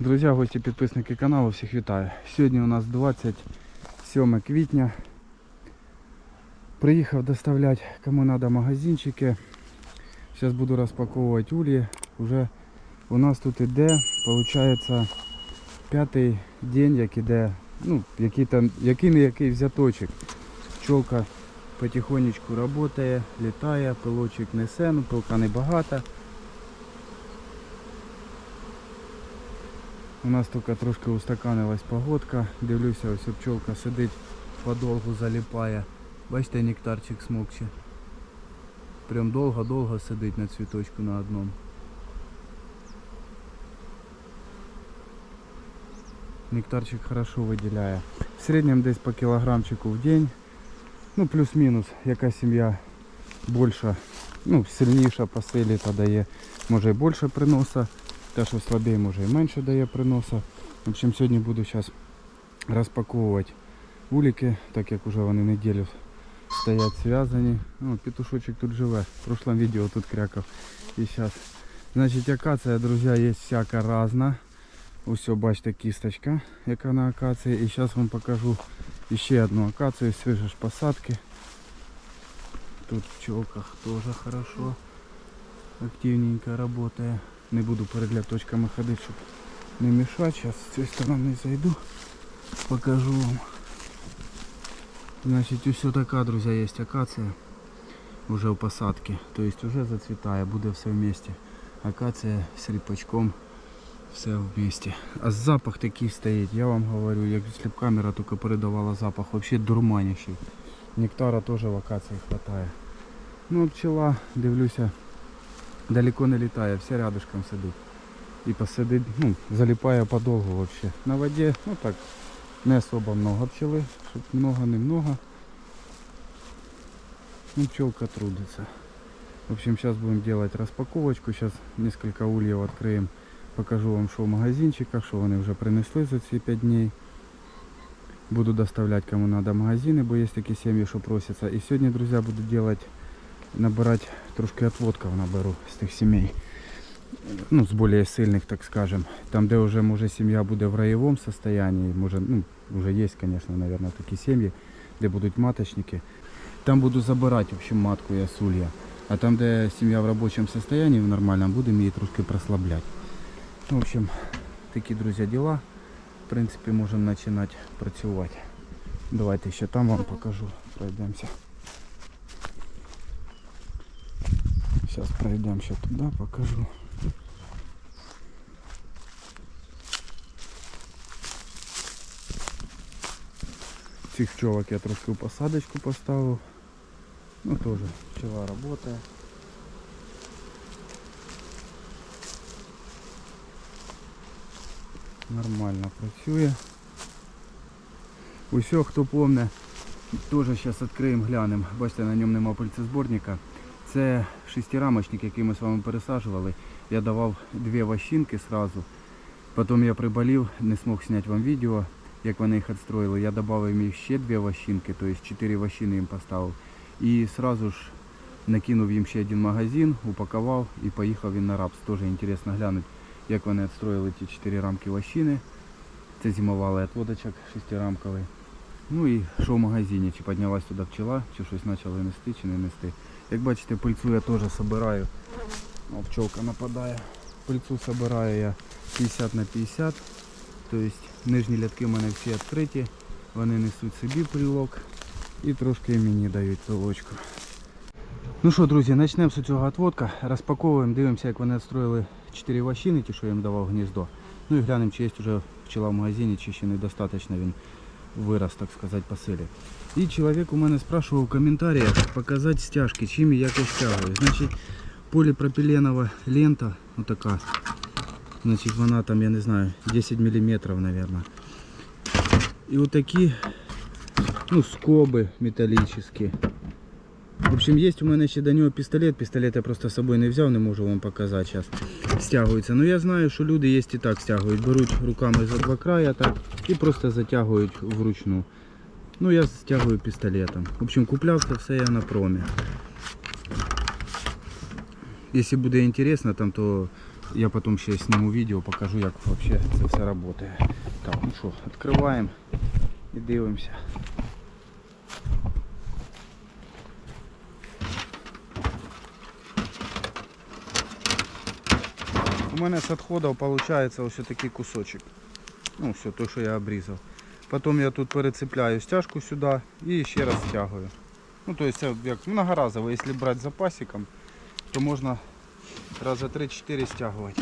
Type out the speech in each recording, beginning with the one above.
Друзі, гості, підписники каналу, всіх вітаю. Сьогодні у нас 27 квітня. Приїхав доставляти кому треба магазинчики. Зараз буду розпаковувати ульї. Уже у нас тут іде, виходить, п'ятий день, як іде, ну, який не який взяточок. Пчолка потихонечку працює, літає, пилочок несе, ну пилка небагато. У нас тільки трошки устаканилась погодка. Дивлюся, ось пчолка сидить, подолгу заліпає. Бачите, нектарчик смокче. Прям довго-довго сидить на цвіточку на одному. Нектарчик хорошо виділяє. В середньому десь по кілограмчику в день. Ну плюс-мінус, яка сім'я більша, ну сильніша по силі та дає, може і більше приноса. Те, що слабее, може і менше дає приноса. В общем, сьогодні буду зараз розпаковувати уліки, так як вже вони неділю стоять зв'язані. Ну, петушочок тут живе. В прошлом відео тут крякав. І зараз. Значить, акація, друзі, є всяка різна. Ось бачите кісточка, яка на акації. І зараз вам покажу ще одну акацію, свіжі ж посадки. Тут в пчелках теж хорошо. Активненько работает. Не буду перед ляточками ходити, щоб не мішати. Зараз з цієї сторони зайду, покажу вам. Значить, ось така, друзі, є акація. Уже у посадки. Тобто вже зацвітає, буде все вместе. Акація з ріпачком. Все вместе. А запах такий стоїть, я вам говорю, як сліп-камера тільки передавала запах, взагалі дурманящий. Нектара теж в акації вистачає. Ну, пчела, дивлюся, далеко не літає, все рядышком сидить. І посидить, ну, залипає подолгу вообще. На воді, ну так, не особо много пчели, щоб много не много. Ну, пчелка трудится. В общем, сейчас будем делать распаковочку. Сейчас несколько ульев откроем. Покажу вам, що в магазинчиках, що вони вже принесли за ці 5 днів. Буду доставлять кому надо магазини, бо є такі сім'ї, що просяться. І сьогодні, друзі, буду делать, набирати трошки отводків наберу з тих сімей. Ну, з більш сильних, так скажем. Там, де вже може сім'я буде в раєвому состоянии, може, ну, вже є, звісно, наверное, такі сім'ї, де будуть маточники. Там буду забирати, в общем, матку і осулья. А там, де сім'я в робочому состоянии, в нормальному, будемо її трошки прослабляти. Ну, в общем, такі, друзі, діла. В принципі, можемо починати працювати. Давайте ще там вам покажу. Пройдемося. Зараз пройдемо ще туди, покажу. Цих пчелок я трошки в посадочку поставив. Ну теж пчела працює. Нормально працює. Усьо, хто помне, теж зараз відкриємо, глянемо. Бачите, на ньому нема пальцезборника. Це шестирамочник, який ми з вами пересаджували. Я давав дві вощинки сразу. Потім я приболів, не змог зняти вам відео, як вони їх відстроїли. Я додав їм ще дві вощинки, тобто чотири вощини їм поставив. І сразу ж накинув їм ще один магазин, упакував і поїхав він на рапс. Теж інтересно глянути, як вони відстроїли ті чотири рамки вощини. Це зимувалий отводочок шестирамковий. Ну і що в магазині, чи піднялась туди пчела, чи щось почали нести, чи не нести. Як бачите, пильцу я теж збираю. Пчелка нападає. Пильцу збираю я 50 на 50. Тобто нижні лятки в мене всі відкриті. Вони несуть собі прилог і трошки мені дають пилочку. Ну що, друзі, почнемо з цього отводка. Розпаковуємо, дивимося, як вони відстроїли 4 вощини, ті, що я їм давав гніздо. Ну і глянемо, чи є вже пчела в магазині, чи ще недостатньо він вирос, так сказати, по силі. І чоловік у мене спрашивав в коментарях показати стяжки, чим і як я стягую. Значить, поліпропіленова лента, отака. Значить, вона там, я не знаю, 10 мм, наверное. І отакі, ну, скоби металлические. В общем, є у мене ще до нього пістолет. Пістолет я просто з собою не взяв, не можу вам показати зараз. Стягується. Ну я знаю, що люди є і так стягують. Беруть руками за два края так і просто затягують вручну. Ну я стягую пістолетом. В общем, купляв це все я на промі. Якщо буде інтересно, там, то Я потім ще зніму відео, покажу, як взагалі це все працює. Так, ну що, відкриваємо і дивимося. У мене з відходів виходить ось такий кусочок. Ну, все, то, що я обрізав. Потім я тут перецепляю стяжку сюди і ще раз стягую. Ну, то есть це як многоразово, якщо брати запасиком, то можна раза 3-4 стягувати.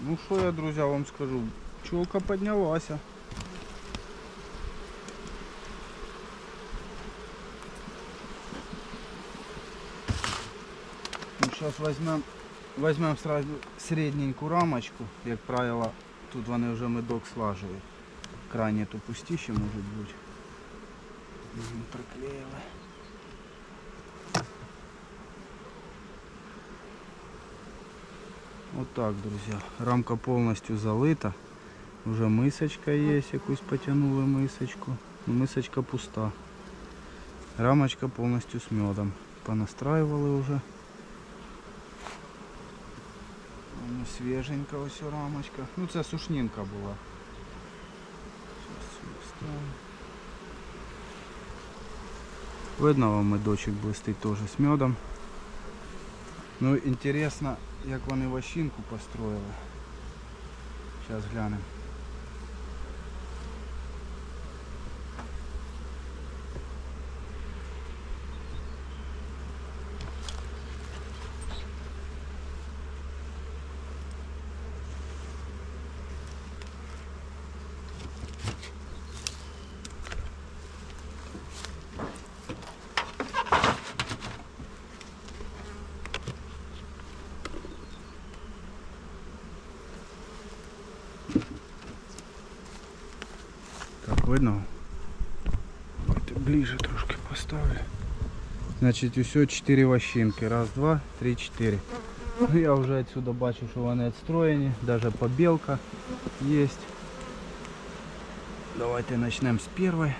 Ну що я, друзі, вам скажу, пчелка піднялася. Сейчас возьмем, возьмем сразу средненькую рамочку, як правило, тут вони вже медок слажують. Крайне то пустіше може бути. Мгм, Приклеїли. Вот так, друзья. Рамка полностью залита. Уже мисочка есть, якусь потянули мисочку. Но мисочка пуста. Рамочка полностью с медом. Понастраивали уже. Воно свіженька ось ця рамочка. Ну це сушнінка була. Щас цю вставлю. Видно вам медочок блистить теж з медом. Ну інтересно, як вони вощинку построїли. Зараз глянемо. видно? Давайте ближе трошки поставлю. Значить, усього 4 вощинки. Раз, два, три, чотири. Ну я вже отсюда бачу, що вони відстроєні. Даже побілка є. Давайте почнемо з першої.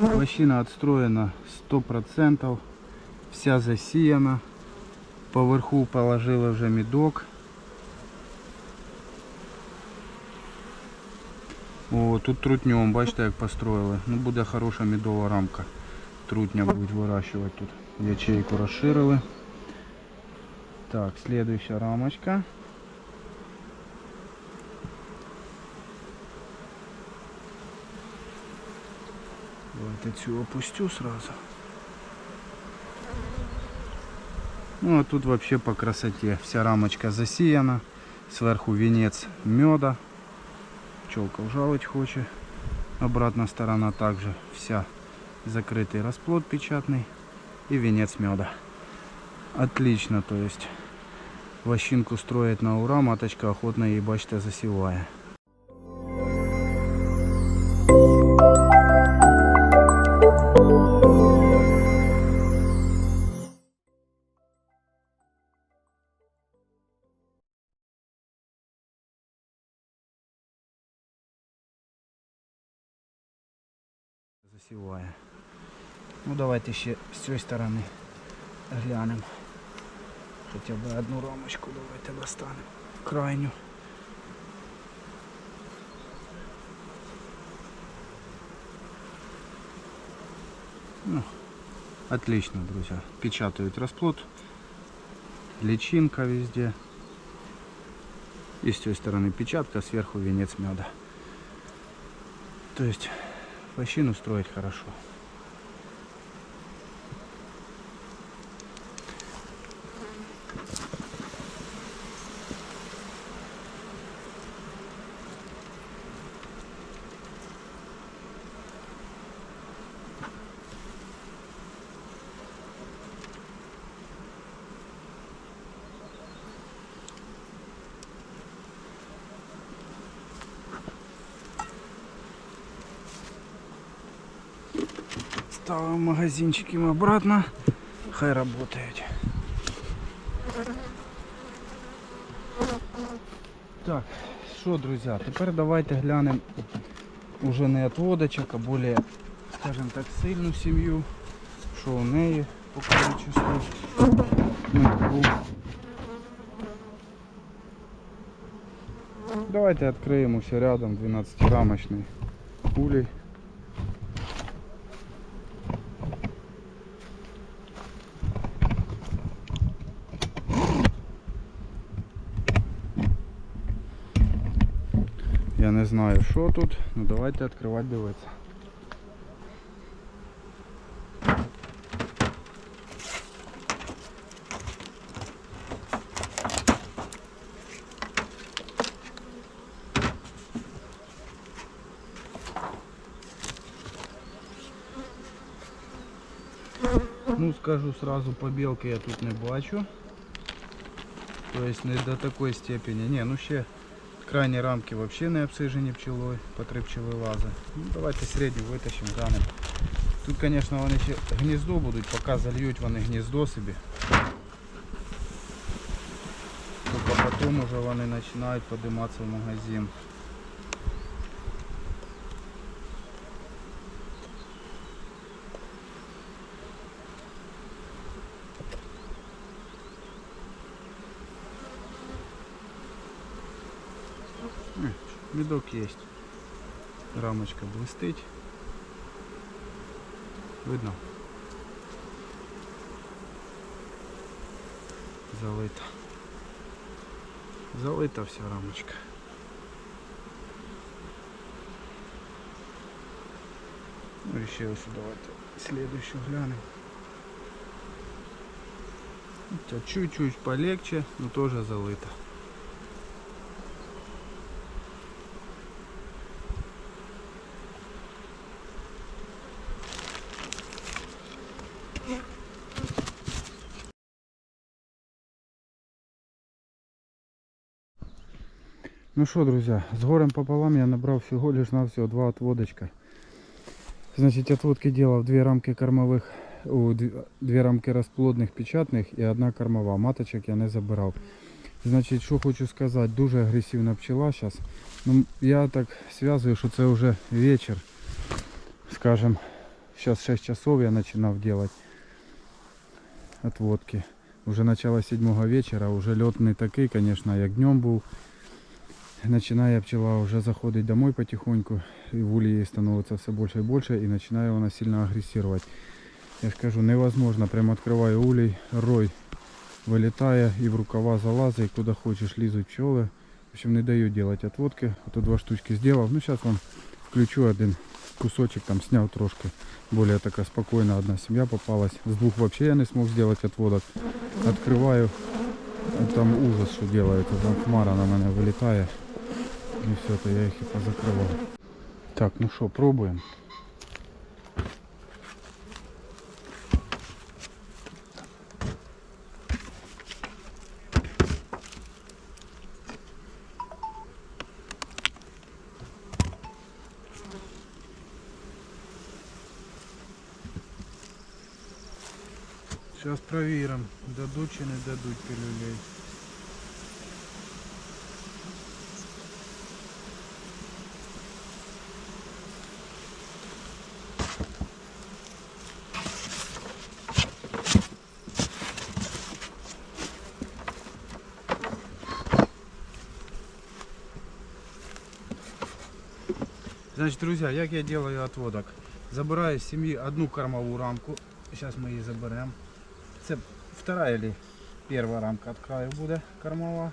Вощина отстроена 100%. Вся засіяна. Поверху положили вже медок. О, тут трутнем, бачите, як построїли. Ну буде хороша медова рамка. Трутня будуть вирощувати тут. Ячейку розширили. Так, следующая рамочка. Давайте цю опустю сразу. Ну а тут вообще по красоте. Вся рамочка засіяна. Сверху венец меда. Пчелка ужалить хоче. Обратная сторона также вся закрытый расплод печатный и венец меда. Отлично, то есть вощинку строить на ура, маточка охотно її бачите засіває. Засіває. Ну давайте ще з цієї сторони глянемо. Хоча б одну рамочку давайте достанемо. Крайню. Ну, отлично, друзья. Печатают расплод. Личинка везде. И с той стороны печатка, сверху венец меда. То есть вощину строить хорошо. Ставим магазинчики обратно. Хай работають. Так, що, друзі, тепер давайте глянемо уже не отводочок, а более, скажем так, сильну сім'ю. Що у неї по количеству метку. Давайте відкриємо ще рядом 12-рамочний улей. Я не знаю, що тут, ну давайте відкривати дивитися. Ну, скажу сразу, побілки я тут не бачу. Тобто не до такої степені. Ні, ну ще крайні рамки взагалі не обсижені пчелою, по три пчели лази. Ну, давайте середню витащимо, глянемо. Тут, звісно, вони ще гніздо будуть, поки зальють вони гніздо собі. Тільки потім уже вони починають підійматися в магазин. Медок есть. Рамочка блистить. Видно? Залита. Залита вся рамочка. Ну, еще ось давайте следующую глянем. Чуть-чуть полегче, но тоже залито. Ну що, друзі, з горем пополам я набрав всього лиш навсього два отводочка. Значить, отводки делав дві рамки кормових, у, дві, дві рамки розплодних печатних і одна кормова. Маточок я не забирав. Значить, що хочу сказати, дуже агресивна пчела зараз. Ну, я так зв'язую, що це вже вечір. Скажем, зараз 6 часов я починав делать отводки. Уже начало 7 вечора, уже льот не такий, звісно, як днем був. Начинає пчела вже заходить домой потихоньку, и в улье ей становится все больше и больше, и начинає вона сильно агрессировать. Я ж кажу, невозможно, прямо открываю улей, рой вылетая и в рукава залазит, и куда хочешь лізуть пчелы. В общем, не даю делать отводки. А то два штучки сделал. Ну, сейчас вам включу один кусочек, там снял трошки. Более такая спокойно одна семья попалась. С двух вообще я не смог сделать отводок. Открываю, а там ужас, что делается. Там хмара на мене вилітає. І все, то я їх і позакривав. Так, ну що, пробуємо. Зараз перевіримо, дадуть чи не дадуть пілюлей. Значит, друзья, як я делаю отводок? Забираю з сім'ї одну кормову рамку. Зараз ми її заберемо. Це вторая или перша рамка від краю буде кормова.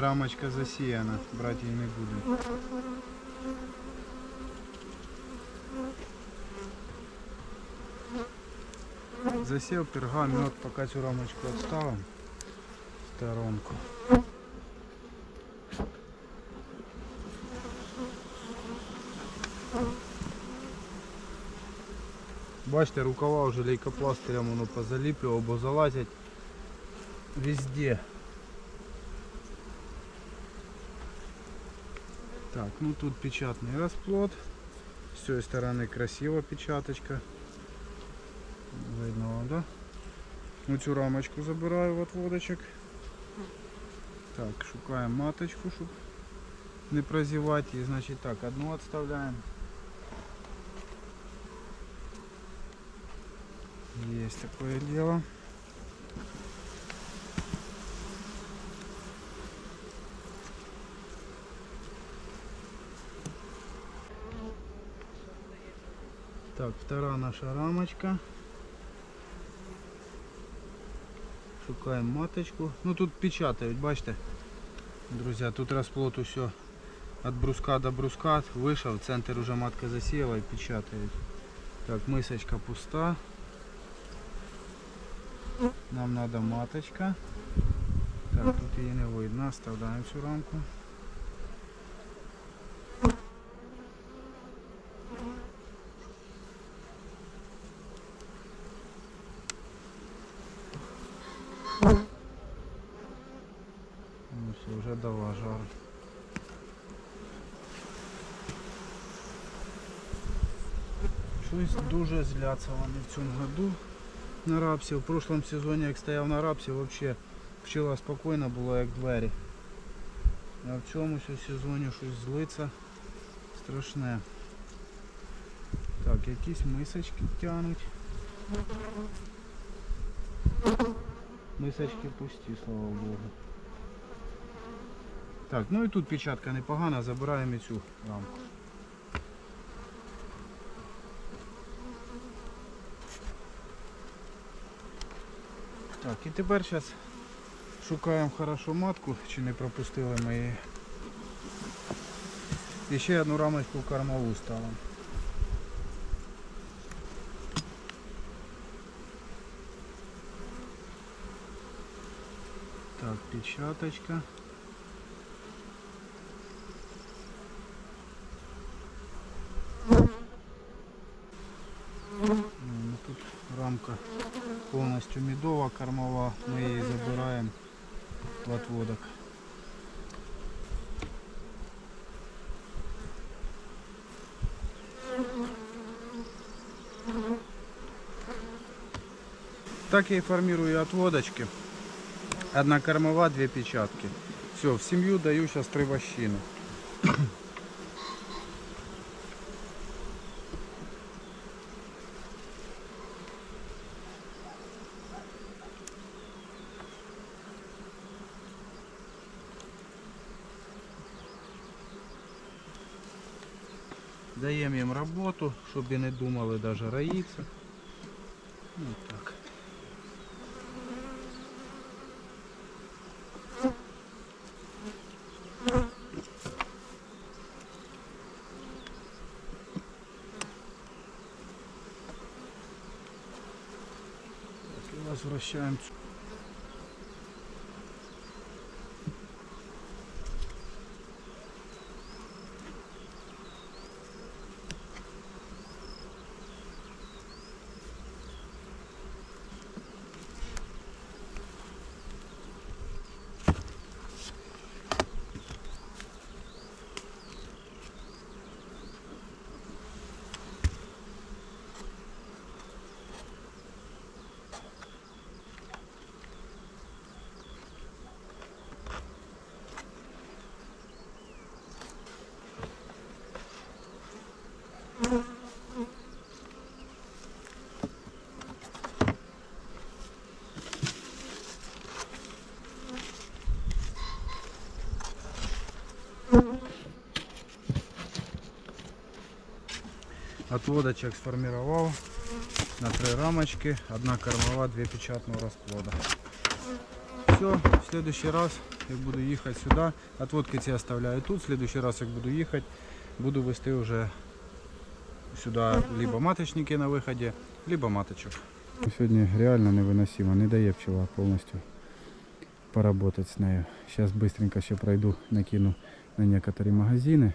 Ця рамочка засіяна, брати її не буду. Засел пергамент, пока цю рамочку отставим в сторонку. Бачите, рукава вже лейкопластирем воно позаліплював, бо залазять везде. Так, ну тут печатный расплод. С той стороны красиво печаточка. Видно, да? Ну цю рамочку забираю в отводочок. Так, шукаємо маточку, щоб не прозевать. І значить так, одну отставляем. Есть такое дело. Так, вторая наша рамочка. Шукаємо маточку. Ну тут печатають, бачите. Друзі, тут розплод усе від бруска до бруска. Вийшов, центр уже матка засіяла і печатають. Так, мисочка пуста. Нам надо маточка. Так, тут її не видно. Оставляємо цю рамку. Ну все, вже дала жару. Щось дуже зляться вони в цьому году на рапсі. В прошлом сезоні, як стояв на рапсі, взагалі пчела спокійна була, як двері. А в цьому сезоні щось злиться страшне. Так, якісь мисочки тянуть. Мисочки пусті, слава Богу. Так, ну і тут печатка непогана, забираємо і цю рамку. Так, і тепер зараз шукаємо хорошо матку, чи не пропустили ми її. І ще одну рамочку кормову ставимо. Так, печаточка. повністю медова, кормова. Ми її забираємо в отводок. Так я и формирую отводочки. Одна кормова, две печатки. Все, в семью даю сейчас три вощины. Даємо їм роботу, щоб і не думали даже роїться. Ну так. Так, Отводочек сформировал на три рамочки, одна кормова, две печатного расплода. Все, в следующий раз, як буду їхати сюди, отводки ці оставляю тут, в следующий раз, як буду їхати, буду вести вже сюди либо маточники на виході, либо маточок. Сьогодні реально невиносимо, не дає пчела повністю поработати з нею. Зараз швидко ще пройду, накину на некоторі магазини.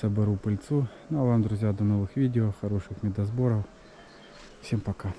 соберу пыльцу. Ну а вам, друзья, до новых видео, хороших медосборов. Всем пока.